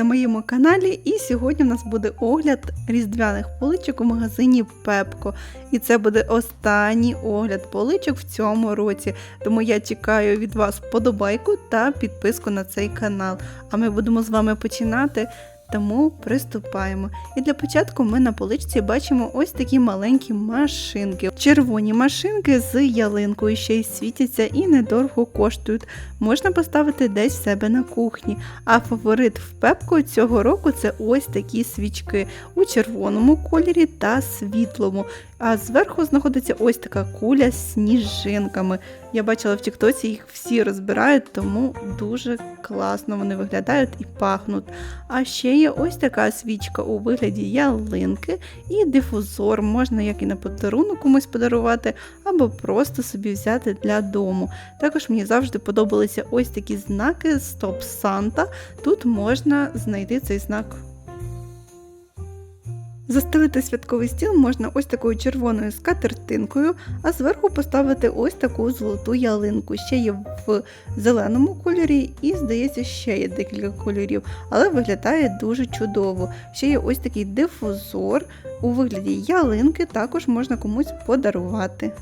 на моєму каналі! І сьогодні в нас буде огляд різдвяних поличок у магазині Пепко. І це буде останній огляд поличок в цьому році. Тому я чекаю від вас вподобайку та підписку на цей канал. А ми будемо з вами починати. Тому приступаємо. І для початку ми на поличці бачимо ось такі маленькі машинки. Червоні машинки з ялинкою ще й світяться і недорого коштують. Можна поставити десь в себе на кухні. А фаворит в пепку цього року це ось такі свічки у червоному кольорі та світлому. А зверху знаходиться ось така куля з сніжинками. Я бачила в Тіктоці, їх всі розбирають, тому дуже класно вони виглядають і пахнуть. А ще є ось така свічка у вигляді ялинки і дифузор. Можна як і на подарунок комусь подарувати, або просто собі взяти для дому. Також мені завжди подобалися ось такі знаки Стоп Санта. Тут можна знайти цей знак. Застелити святковий стіл можна ось такою червоною скатертинкою, а зверху поставити ось таку золоту ялинку. Ще є в зеленому кольорі і, здається, ще є декілька кольорів, але виглядає дуже чудово. Ще є ось такий дифузор у вигляді ялинки, також можна комусь подарувати.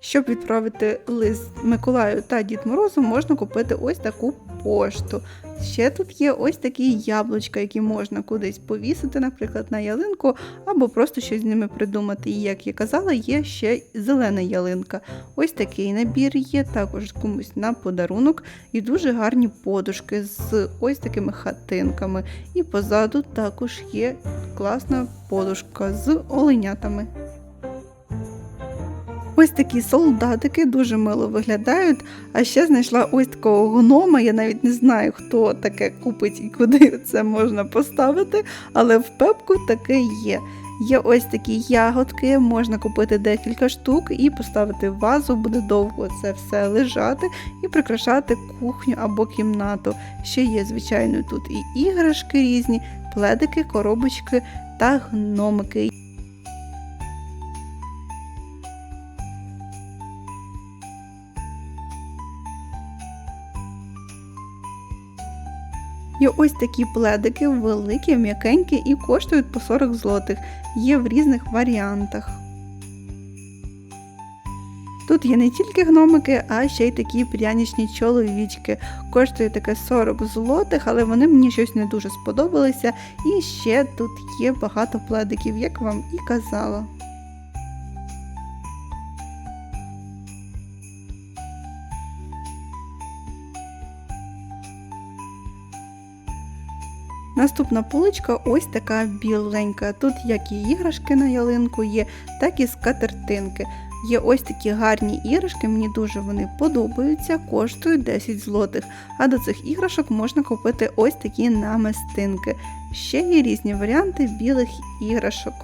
Щоб відправити лист Миколаю та Дід Морозу, можна купити ось таку пошту. Ще тут є ось такі яблучка, які можна кудись повісити, наприклад, на ялинку, або просто щось з ними придумати. І, як я казала, є ще зелена ялинка. Ось такий набір є, також комусь на подарунок, і дуже гарні подушки з ось такими хатинками. І позаду також є класна подушка з оленятами. Ось такі солдатики дуже мило виглядають. А ще знайшла ось такого гнома. Я навіть не знаю, хто таке купить і куди це можна поставити, але в пепку таке є. Є ось такі ягодки, можна купити декілька штук і поставити в вазу, буде довго це все лежати і прикрашати кухню або кімнату. Ще є, звичайно, тут і іграшки різні, пледики, коробочки та гномики. Є ось такі пледики, великі, м'якенькі і коштують по 40 злотих. Є в різних варіантах. Тут є не тільки гномики, а ще й такі прянічні чоловічки. Коштує таке 40 злотих, але вони мені щось не дуже сподобалися. І ще тут є багато пледиків, як вам і казала. Наступна поличка ось така біленька. Тут як і іграшки на ялинку є, так і скатертинки. Є ось такі гарні іграшки, мені дуже вони подобаються, коштують 10 злотих. А до цих іграшок можна купити ось такі намистинки. Ще є різні варіанти білих іграшок.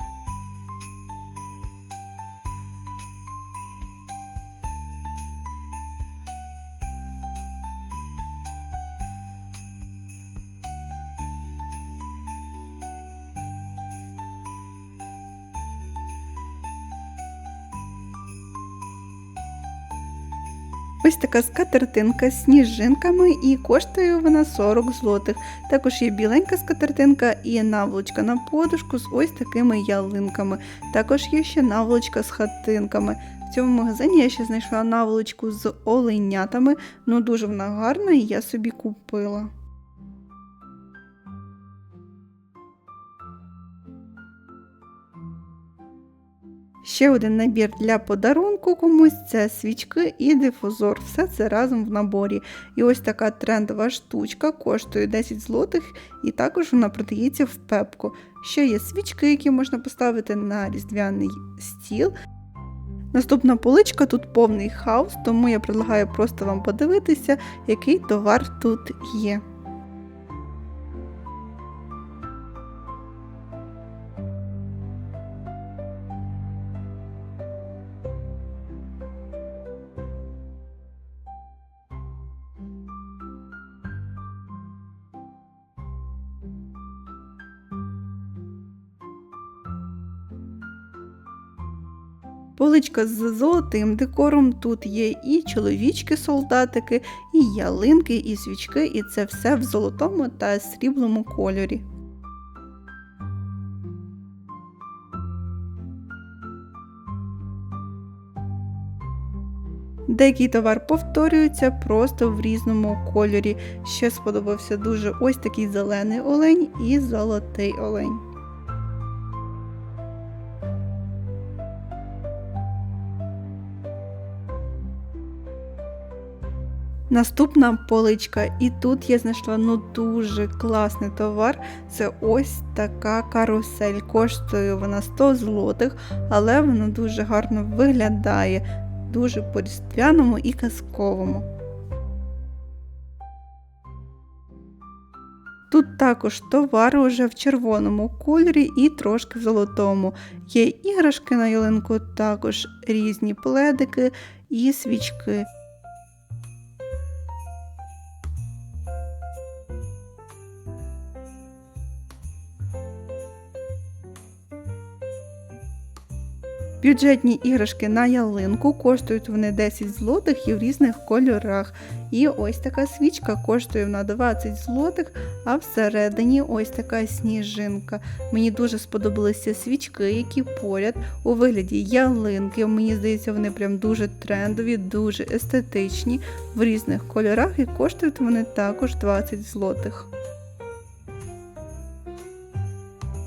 Ось така скатертинка з сніжинками і коштує вона 40 злотих. Також є біленька скатертинка і наволочка на подушку з ось такими ялинками. Також є ще наволочка з хатинками. В цьому магазині я ще знайшла наволочку з оленятами, ну дуже вона гарна і я собі купила. Ще один набір для подарунку комусь це свічки і дифузор. Все це разом в наборі. І ось така трендова штучка коштує 10 злотих, і також вона продається в пепку. Ще є свічки, які можна поставити на різдвяний стіл. Наступна поличка тут повний хаос, тому я предлагаю просто вам подивитися, який товар тут є. Поличка з золотим декором. Тут є і чоловічки-солдатики, і ялинки, і свічки, і це все в золотому та сріблому кольорі. Деякий товар повторюється просто в різному кольорі. Ще сподобався дуже ось такий зелений олень і золотий олень. Наступна поличка, і тут я знайшла ну дуже класний товар. Це ось така карусель. Коштує вона 100 злотих, але вона дуже гарно виглядає, дуже по-різдвяному і казковому. Тут також товари уже в червоному кольорі і трошки в золотому. Є іграшки на ялинку, також різні пледики і свічки. Бюджетні іграшки на ялинку коштують вони 10 злотих і в різних кольорах. І ось така свічка коштує вона 20 злотих, а всередині ось така сніжинка. Мені дуже сподобалися свічки, які поряд у вигляді ялинки. Мені здається, вони прям дуже трендові, дуже естетичні в різних кольорах і коштують вони також 20 злотих.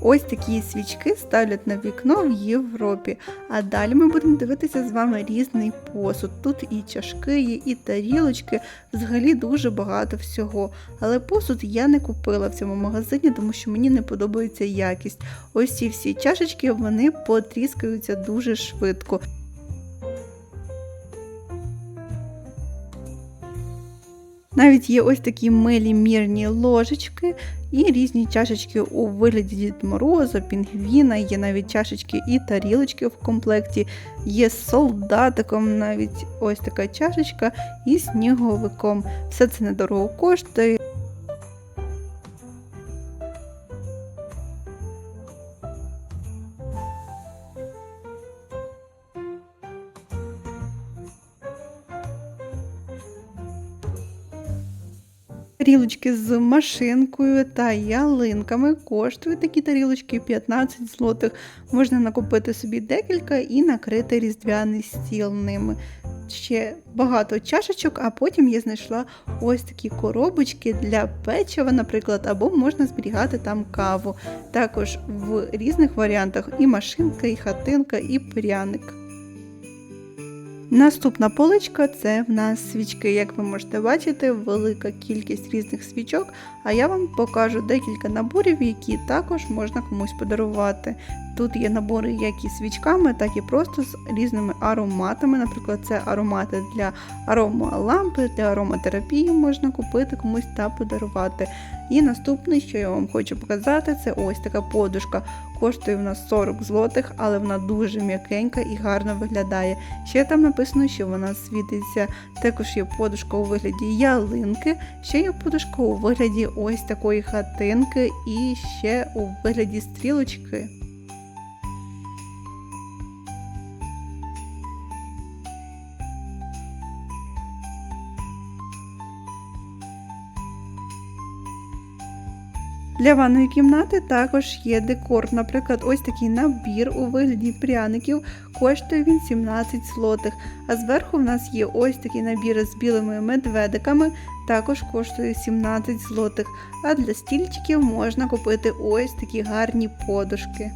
Ось такі свічки ставлять на вікно в Європі. А далі ми будемо дивитися з вами різний посуд. Тут і чашки є, і тарілочки, взагалі дуже багато всього. Але посуд я не купила в цьому магазині, тому що мені не подобається якість. Ось ці всі чашечки вони потріскаються дуже швидко. Навіть є ось такі милі мірні ложечки і різні чашечки у вигляді Дід Мороза, Пінгвіна, є навіть чашечки і тарілочки в комплекті, є солдатиком, навіть ось така чашечка і сніговиком. Все це недорого коштує. Тарілочки з машинкою та ялинками коштують такі тарілочки 15 злотих. Можна накупити собі декілька і накрити різдвяний стіл ними. Ще багато чашечок, а потім я знайшла ось такі коробочки для печива, наприклад, або можна зберігати там каву. Також в різних варіантах і машинка, і хатинка, і пряник. Наступна поличка це в нас свічки. Як ви можете бачити, велика кількість різних свічок, а я вам покажу декілька наборів, які також можна комусь подарувати. Тут є набори як і свічками, так і просто з різними ароматами. Наприклад, це аромати для аромалампи, для ароматерапії можна купити комусь та подарувати. І наступне, що я вам хочу показати, це ось така подушка. Коштує вона 40 злотих, але вона дуже м'якенька і гарно виглядає. Ще там написано, що вона світиться. Також є подушка у вигляді ялинки, ще є подушка у вигляді ось такої хатинки і ще у вигляді стрілочки. Для ванної кімнати також є декор. Наприклад, ось такий набір у вигляді пряників, коштує він 17 злотих. А зверху в нас є ось такий набір з білими медведиками, також коштує 17 злотих. А для стільчиків можна купити ось такі гарні подушки.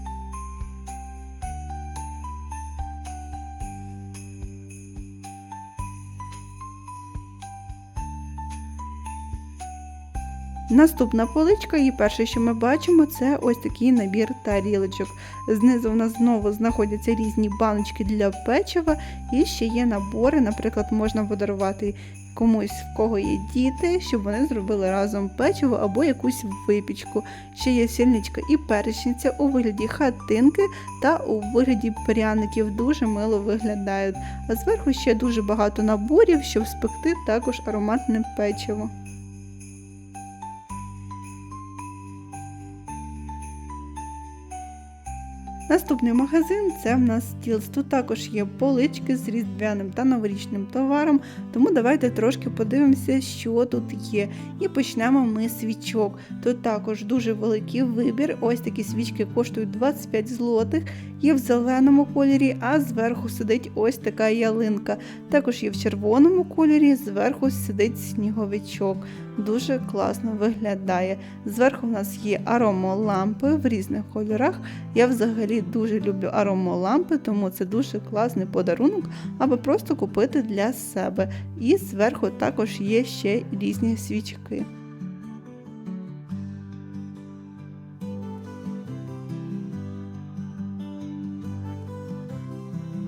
Наступна поличка, і перше, що ми бачимо, це ось такий набір тарілочок. Знизу в нас знову знаходяться різні баночки для печива, і ще є набори, наприклад, можна подарувати комусь, в кого є діти, щоб вони зробили разом печиво або якусь випічку. Ще є сільничка і перечниця у вигляді хатинки та у вигляді пряників. Дуже мило виглядають. А зверху ще дуже багато наборів, щоб спекти також ароматне печиво. Наступний магазин це в нас Стілс. Тут також є полички з різдвяним та новорічним товаром, тому давайте трошки подивимося, що тут є. І почнемо ми з свічок. Тут також дуже великий вибір. Ось такі свічки коштують 25 злотих, є в зеленому кольорі, а зверху сидить ось така ялинка. Також є в червоному кольорі, зверху сидить сніговичок. Дуже класно виглядає. Зверху в нас є аромолампи в різних кольорах. Я взагалі дуже люблю аромолампи, тому це дуже класний подарунок, або просто купити для себе. І зверху також є ще різні свічки.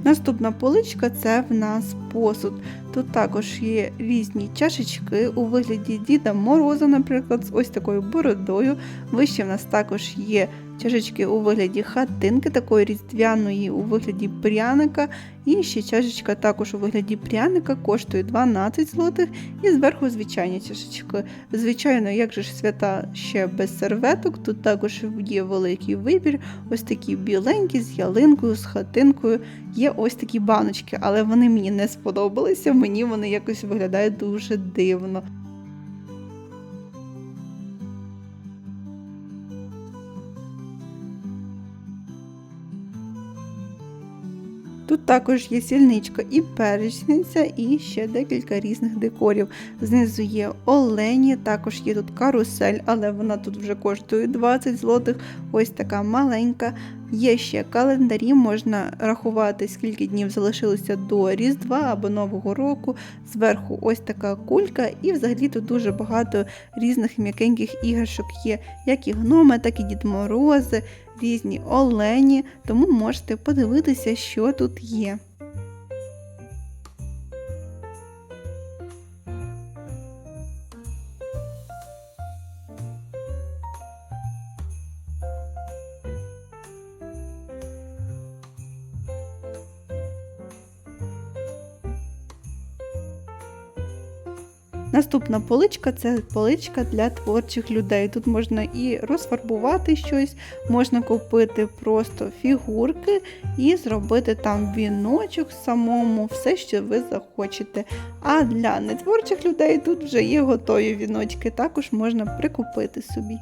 Наступна поличка це в нас посуд. Тут також є різні чашечки у вигляді Діда Мороза, наприклад, з ось такою бородою. Вище в нас також є чашечки у вигляді хатинки, такої різдвяної у вигляді пряника. І ще чашечка також у вигляді пряника коштує 12 злотих. І зверху звичайні чашечки. Звичайно, як же ж свята ще без серветок, тут також є великий вибір. Ось такі біленькі з ялинкою, з хатинкою. Є ось такі баночки, але вони мені не сподобалися. Мені вони якось виглядають дуже дивно. Тут також є сільничка і перечниця, і ще декілька різних декорів. Знизу є олені, також є тут карусель, але вона тут вже коштує 20 злотих. Ось така маленька. Є ще календарі, можна рахувати, скільки днів залишилося до Різдва або Нового року. Зверху ось така кулька, і взагалі тут дуже багато різних м'якеньких іграшок є, як і гноми, так і Дід Морози, різні олені, тому можете подивитися, що тут є. Наступна поличка це поличка для творчих людей. Тут можна і розфарбувати щось, можна купити просто фігурки і зробити там віночок самому, все, що ви захочете. А для нетворчих людей тут вже є готові віночки, також можна прикупити собі.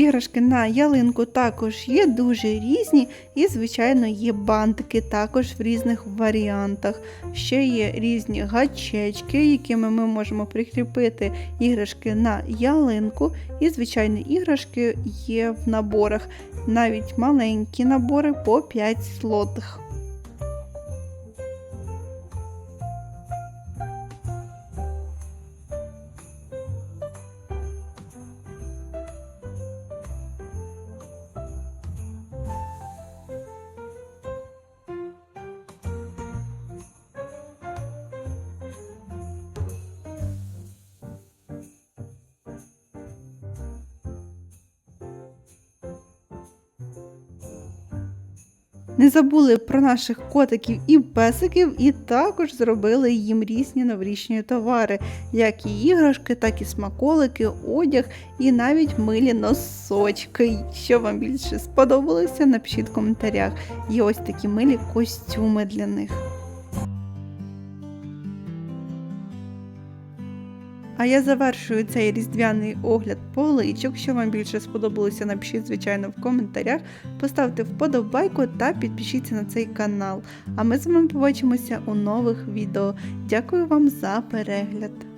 Іграшки на ялинку також є дуже різні, і, звичайно, є бантики також в різних варіантах. Ще є різні гачечки, якими ми можемо прикріпити іграшки на ялинку. І, звичайно, іграшки є в наборах, навіть маленькі набори по 5 злотих. Не забули про наших котиків і песиків, і також зробили їм різні новорічні товари, як і іграшки, так і смаколики, одяг і навіть милі носочки. Що вам більше сподобалося, напишіть в коментарях. Є ось такі милі костюми для них. А я завершую цей різдвяний огляд поличок. Що вам більше сподобалося, напишіть, звичайно, в коментарях. Поставте вподобайку та підпишіться на цей канал. А ми з вами побачимося у нових відео. Дякую вам за перегляд!